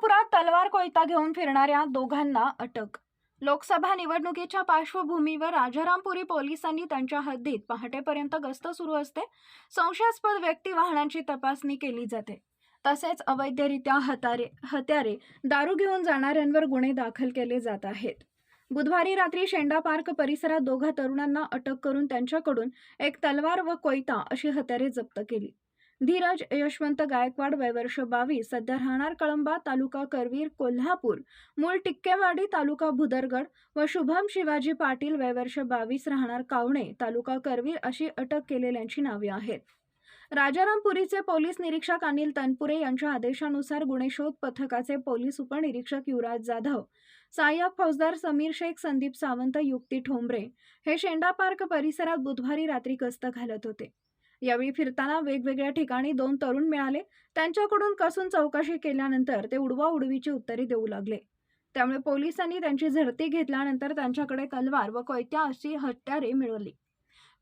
कोल्हापुरात तलवार कोयता घेऊन फिरणाऱ्या दोघांना अटक. लोकसभा निवडणुकीच्या पार्श्वभूमीवर राजारामपुरी पोलिसांनी त्यांच्या हद्दीत पहाटेपर्यंत गस्त सुरू असते. संशयास्पद व्यक्ती वाहनांची तपासणी केली जाते. तसेच अवैधरित्या हतारे हत्यारे दारू घेऊन जाणाऱ्यांवर गुन्हे दाखल केले जात आहेत. बुधवारी रात्री शेंडा पार्क परिसरात दोघा तरुणांना अटक करून त्यांच्याकडून एक तलवार व कोयता अशी हत्यारे जप्त केली. धीरज यशवंत गायकवाड वयवर्ष बावीस सध्या राहणार कळंबा तालुका करवीर कोल्हापूर मूळ टिक्केवाडी तालुका भुदरगड व शुभम शिवाजी पाटील वयवर्ष बावीस राहणार कावणे तालुका करवीर अशी अटक केलेल्यांची नावे आहेत. राजारामपुरीचे पोलीस निरीक्षक अनिल तनपुरे यांच्या आदेशानुसार गुन्हे शोध पथकाचे पोलीस उपनिरीक्षक युवराज जाधव सहाय्यक फौजदार समीर शेख संदीप सावंत युक्ती ठोंबरे हे शेंडा पार्क परिसरात बुधवारी रात्री गस्त घालत होते. यावेळी फिरताना वेगवेगळ्या ठिकाणी दोन तरुण मिळाले. त्यांच्याकडून कसून चौकशी केल्यानंतर ते उडवा उडवीची उत्तरे देऊ लागले. त्यामुळे पोलिसांनी त्यांची झडती घेतल्यानंतर त्यांच्याकडे तलवार व कोयत्या अशी हत्यारे मिळवली.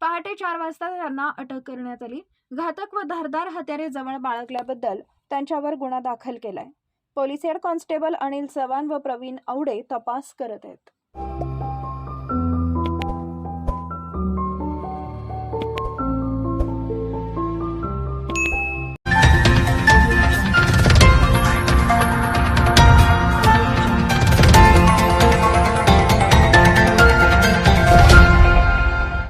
पहाटे चार वाजता त्यांना अटक करण्यात आली. घातक व धारदार हत्यारे जवळ बाळगल्याबद्दल त्यांच्यावर गुन्हा दाखल केलाय. Police head constable Anil Chavan व प्रवीण आवडे तपास करत आहेत.